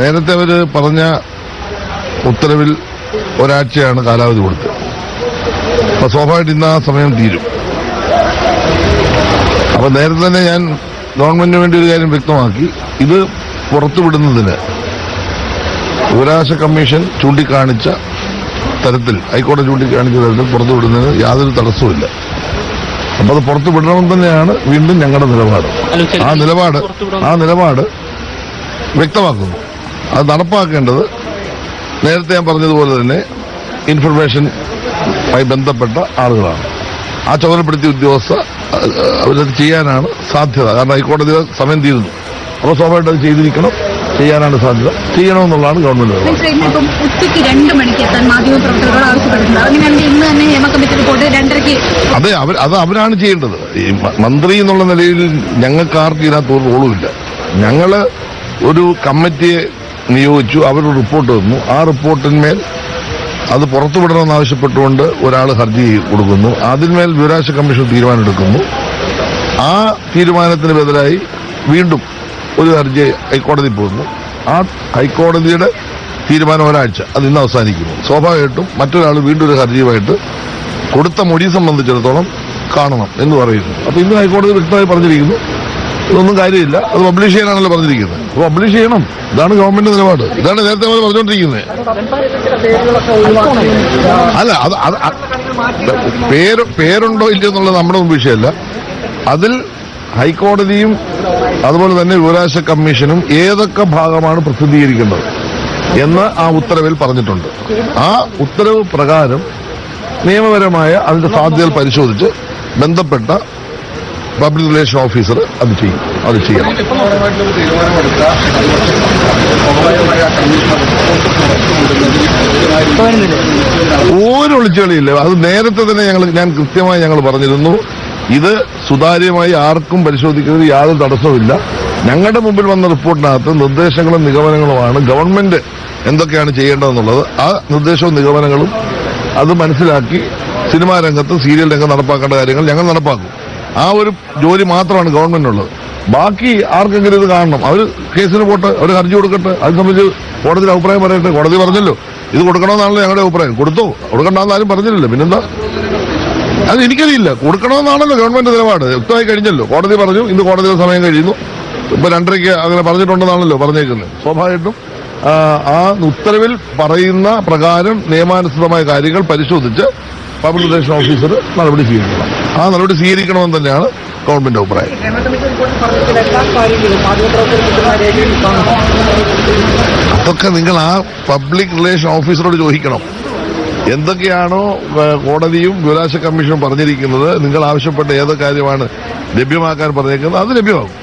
നേരത്തെ അവർ പറഞ്ഞ ഉത്തരവിൽ ഒരാഴ്ചയാണ് കാലാവധി കൊടുത്തത് അപ്പൊ സ്വാഭാവികമായിട്ട് ഇന്ന് ആ സമയം തീരും. അപ്പൊ നേരത്തെ തന്നെ ഞാൻ ഗവൺമെന്റിന് വേണ്ടി ഒരു കാര്യം വ്യക്തമാക്കി. ഇത് പുറത്തുവിടുന്നതിന് വിവരാവകാശ കമ്മീഷൻ ചൂണ്ടിക്കാണിച്ച തരത്തിൽ ഹൈക്കോടതി ചൂണ്ടിക്കാണിച്ച തരത്തിൽ പുറത്തുവിടുന്നതിന് യാതൊരു തടസ്സവുമില്ല. അപ്പൊ അത് പുറത്തു വിടണമെന്ന് തന്നെയാണ് വീണ്ടും ഞങ്ങളുടെ നിലപാട്. ആ നിലപാട് ആ നിലപാട് വ്യക്തമാക്കുന്നു. അത് നടപ്പാക്കേണ്ടത് നേരത്തെ ഞാൻ പറഞ്ഞതുപോലെ തന്നെ ഇൻഫർമേഷൻ ആയി ബന്ധപ്പെട്ട ആളുകളാണ്. ആ ചുമതലപ്പെടുത്തിയ ഉദ്യോഗസ്ഥ അവരത് ചെയ്യാനാണ് സാധ്യത. കാരണം ഹൈക്കോടതി സമയം തീരുന്നു. അപ്പോൾ സ്വാഭാവികമായിട്ട് അത് ചെയ്തിരിക്കണം. ചെയ്യാനാണ് സാധ്യത. ചെയ്യണമെന്നുള്ളതാണ് ഗവൺമെന്റ് ഉച്ചയ്ക്ക് രണ്ട് മണിക്ക് എത്താൻ മാധ്യമപ്രവർത്തകരോട് ആവശ്യപ്പെട്ടിട്ടുണ്ട്. അതെ അവർ അത് അവരാണ് ചെയ്യേണ്ടത്. ഈ മന്ത്രി എന്നുള്ള നിലയിൽ ഞങ്ങൾക്ക് ആർക്കും ഇതിനകത്ത് ഒരു റോളുമില്ല ഞങ്ങൾ ഒരു കമ്മിറ്റിയെ നിയോഗിച്ചു. അവർ റിപ്പോർട്ട് വന്നു ആ റിപ്പോർട്ടിന്മേൽ അത് പുറത്തുവിടണമെന്ന് ആവശ്യപ്പെട്ടുകൊണ്ട് ഒരാൾ ഹർജി കൊടുക്കുന്നു. അതിന്മേൽ വിവരാശ കമ്മീഷൻ തീരുമാനമെടുക്കുന്നു. ആ തീരുമാനത്തിന് ബദലായി വീണ്ടും ഒരു ഹർജി ഹൈക്കോടതി പോകുന്നു. ആ ഹൈക്കോടതിയുടെ തീരുമാനം ഒരാഴ്ച. അത് ഇന്ന് അവസാനിക്കുന്നു. സ്വാഭാവികമായിട്ടും മറ്റൊരാൾ വീണ്ടും ഒരു ഹർജിയുമായിട്ട് കൊടുത്ത മൊഴി സംബന്ധിച്ചിടത്തോളം കാണണം എന്ന് പറയുന്നു. അപ്പോൾ ഇന്ന് ഹൈക്കോടതി വ്യക്തമായി പറഞ്ഞിരിക്കുന്നു. ഇതൊന്നും കാര്യമില്ല. അത് പബ്ലിഷ് ചെയ്യാനാണല്ലോ പറഞ്ഞിരിക്കുന്നത്. അപ്പൊ പബ്ലിഷ് ചെയ്യണം. ഇതാണ് ഗവൺമെന്റ് നിലപാട്. ഇതാണ് നേരത്തെ അവർ പറഞ്ഞുകൊണ്ടിരിക്കുന്നത് അല്ല അത് പേര് പേരുണ്ടോ ഇല്ല എന്നുള്ളത് നമ്മുടെ മുമ്പ് വിഷയമല്ല. അതിൽ ഹൈക്കോടതിയും അതുപോലെ തന്നെ വിവരാശ കമ്മീഷനും ഏതൊക്കെ ഭാഗമാണ് പ്രസിദ്ധീകരിക്കേണ്ടത് എന്ന് ആ ഉത്തരവിൽ പറഞ്ഞിട്ടുണ്ട്. ആ ഉത്തരവ് പ്രകാരം നിയമപരമായ അതിന്റെ സാധ്യതകൾ പരിശോധിച്ച് ബന്ധപ്പെട്ട പബ്ലിക് റിലേഷൻ ഓഫീസർ അത് ചെയ്യും. അത് ചെയ്യണം. ഒരു ഒളിച്ചുകളിയില്ല അത് നേരത്തെ തന്നെ ഞങ്ങൾ ഞാൻ കൃത്യമായി ഞങ്ങൾ പറഞ്ഞിരുന്നു. ഇത് സുതാര്യമായി ആർക്കും പരിശോധിക്കുന്നത് യാതൊരു തടസ്സവുമില്ല. ഞങ്ങളുടെ മുമ്പിൽ വന്ന റിപ്പോർട്ടിനകത്ത് നിർദ്ദേശങ്ങളും നിഗമനങ്ങളുമാണ് ഗവൺമെന്റ് എന്തൊക്കെയാണ് ചെയ്യേണ്ടതെന്നുള്ളത്. ആ നിർദ്ദേശവും നിഗമനങ്ങളും അത് മനസ്സിലാക്കി സിനിമാ രംഗത്ത് സീരിയൽ രംഗം നടപ്പാക്കേണ്ട കാര്യങ്ങൾ ഞങ്ങൾ നടപ്പാക്കും. ആ ഒരു ജോലി മാത്രമാണ് ഗവൺമെന്റിനുള്ളത്. ബാക്കി ആർക്കെങ്കിലും ഇത് കാണണം. അവർ കേസിന് പോട്ടെ അവർ ഹർജി കൊടുക്കട്ടെ. അത് സംബന്ധിച്ച് കോടതിയിൽ അഭിപ്രായം പറയട്ടെ. കോടതി പറഞ്ഞല്ലോ ഇത് കൊടുക്കണമെന്നാണല്ലോ ഞങ്ങളുടെ അഭിപ്രായം. കൊടുത്തോ? കൊടുക്കണ്ടെന്ന് ആരും പറഞ്ഞില്ലല്ലോ പിന്നെന്താ? അത് എനിക്കറിയില്ല. കൊടുക്കണമെന്നാണല്ലോ ഗവൺമെന്റ് നിലപാട്. വ്യക്തമായി കഴിഞ്ഞല്ലോ. കോടതി പറഞ്ഞു ഇന്ന് കോടതിയുടെ സമയം കഴിയുന്നു. ഇപ്പൊ രണ്ടരയ്ക്ക് അങ്ങനെ പറഞ്ഞിട്ടുണ്ടെന്നാണല്ലോ പറഞ്ഞേക്കുന്നത്. സ്വാഭാവികമായിട്ടും ആ ഉത്തരവിൽ പറയുന്ന പ്രകാരം നിയമാനുസൃതമായ കാര്യങ്ങൾ പരിശോധിച്ച് പബ്ലിക് റിലേഷൻ ഓഫീസർ നടപടി സ്വീകരിക്കണം. ആ നടപടി സ്വീകരിക്കണമെന്ന് തന്നെയാണ് ഗവൺമെന്റ് അഭിപ്രായം. അതൊക്കെ നിങ്ങൾ ആ പബ്ലിക് റിലേഷൻ ഓഫീസറോട് ചോദിക്കണം. എന്തൊക്കെയാണോ കോടതിയും വിവരാശ കമ്മീഷനും പറഞ്ഞിരിക്കുന്നത് നിങ്ങൾ ആവശ്യപ്പെട്ട ഏത് കാര്യമാണ് ലഭ്യമാക്കാൻ പറഞ്ഞേക്കുന്നത് അത് ലഭ്യമാകും.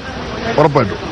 ഉറപ്പായിട്ടും.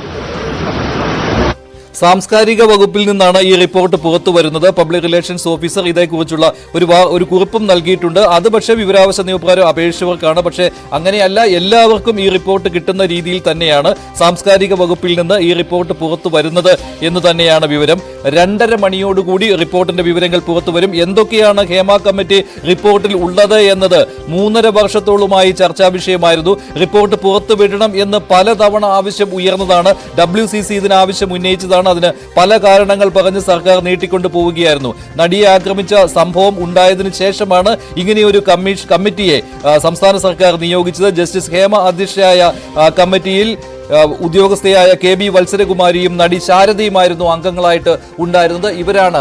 സാംസ്കാരിക വകുപ്പിൽ നിന്നാണ് ഈ റിപ്പോർട്ട് പുറത്തു വരുന്നത്. പബ്ലിക് റിലേഷൻസ് ഓഫീസർ ഇതേക്കുറിച്ചുള്ള ഒരു ഒരു കുറിപ്പും നൽകിയിട്ടുണ്ട്. അത് പക്ഷേ വിവരാവകാശ നിയമപ്രകാരം അപേക്ഷിച്ചവർക്കാണ്. പക്ഷേ അങ്ങനെയല്ല എല്ലാവർക്കും ഈ റിപ്പോർട്ട് കിട്ടുന്ന രീതിയിൽ തന്നെയാണ് സാംസ്കാരിക വകുപ്പിൽ നിന്ന് ഈ റിപ്പോർട്ട് പുറത്തു വരുന്നത് എന്ന് തന്നെയാണ് വിവരം. രണ്ടര മണിയോടുകൂടി റിപ്പോർട്ടിന്റെ വിവരങ്ങൾ പുറത്തു വരും. എന്തൊക്കെയാണ് ഹേമ കമ്മിറ്റി റിപ്പോർട്ടിൽ ഉള്ളത് എന്നത് മൂന്നര വർഷത്തോളമായി ചർച്ചാ വിഷയമായിരുന്നു. റിപ്പോർട്ട് പുറത്തു വിടണം എന്ന് പലതവണ ആവശ്യം ഉയർന്നതാണ്. ഡബ്ല്യു സി സി ഇതിന് ആവശ്യം ഉന്നയിച്ചതാണ്. അതിന് പല കാരണങ്ങൾ പറഞ്ഞ് സർക്കാർ നീട്ടിക്കൊണ്ടു പോവുകയായിരുന്നു. നടിയെ ആക്രമിച്ച സംഭവം ഉണ്ടായതിനു ശേഷമാണ് ഇങ്ങനെയൊരു കമ്മീഷൻ കമ്മിറ്റിയെ സംസ്ഥാന സർക്കാർ നിയോഗിച്ചത്. ജസ്റ്റിസ് ഹേമ അധ്യക്ഷയായ കമ്മിറ്റിയിൽ ഉദ്യോഗസ്ഥയായ കെ ബി വത്സരകുമാരിയും നടി ശാരദയുമായിരുന്നു അംഗങ്ങളായിട്ട് ഉണ്ടായിരുന്നത്. ഇവരാണ്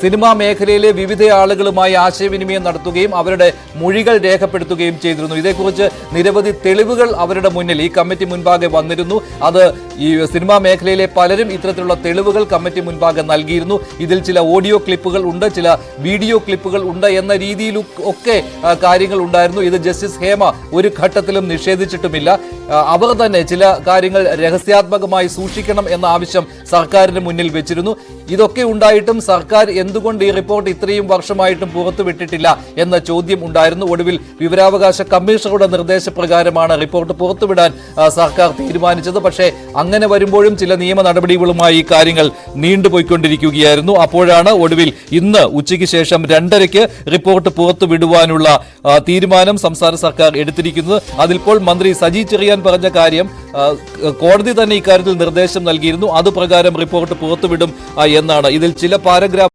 സിനിമാ മേഖലയിലെ വിവിധ ആളുകളുമായി ആശയവിനിമയം നടത്തുകയും അവരുടെ മൊഴികൾ രേഖപ്പെടുത്തുകയും ചെയ്തിരുന്നു. ഇതേക്കുറിച്ച് നിരവധി തെളിവുകൾ അവരുടെ മുന്നിൽ ഈ കമ്മിറ്റി മുൻപാകെ വന്നിരുന്നു. അത് ഈ സിനിമാ മേഖലയിലെ പലരും ഇത്തരത്തിലുള്ള തെളിവുകൾ കമ്മിറ്റി മുൻപാകെ നൽകിയിരുന്നു. ഇതിൽ ചില ഓഡിയോ ക്ലിപ്പുകൾ ഉണ്ട് ചില വീഡിയോ ക്ലിപ്പുകൾ ഉണ്ട് എന്ന രീതിയിൽ ഒക്കെ കാര്യങ്ങൾ ഉണ്ടായിരുന്നു. ഇത് ജസ്റ്റിസ് ഹേമ ഒരു ഘട്ടത്തിലും നിഷേധിച്ചിട്ടുമില്ല. അവർ തന്നെ ചില കാര്യങ്ങൾ രഹസ്യാത്മകമായി സൂക്ഷിക്കണം എന്ന ആവശ്യം സർക്കാരിന് മുന്നിൽ വെച്ചിരുന്നു. ഇതൊക്കെ ഉണ്ടായിട്ടും സർക്കാർ എന്തുകൊണ്ട് ഈ റിപ്പോർട്ട് ഇത്രയും വർഷമായിട്ടും പുറത്തുവിട്ടിട്ടില്ല എന്ന ചോദ്യം ഉണ്ടായിരുന്നു. ഒടുവിൽ വിവരാവകാശ കമ്മീഷണറുടെ നിർദ്ദേശപ്രകാരമാണ് റിപ്പോർട്ട് പുറത്തുവിടാൻ സർക്കാർ തീരുമാനിച്ചത്. പക്ഷേ അങ്ങനെ വരുമ്പോഴും ചില നിയമ നടപടികളുമായി കാര്യങ്ങൾ നീണ്ടുപോയിക്കൊണ്ടിരിക്കുകയായിരുന്നു. അപ്പോഴാണ് ഒടുവിൽ ഇന്ന് ഉച്ചയ്ക്ക് ശേഷം രണ്ടരയ്ക്ക് റിപ്പോർട്ട് പുറത്തുവിടുവാനുള്ള തീരുമാനം സംസ്ഥാന സർക്കാർ എടുത്തിരിക്കുന്നത്. അതിപ്പോൾ മന്ത്രി സജി ചെറിയാൻ പറഞ്ഞ കാര്യം കോടതി തന്നെ ഇക്കാര്യത്തിൽ നിർദ്ദേശം നൽകിയിരുന്നു. അതുപ്രകാരം റിപ്പോർട്ട് പുറത്തുവിടും എന്നാണ്. ഇതിൽ ചില പാരഗ്രാഫ്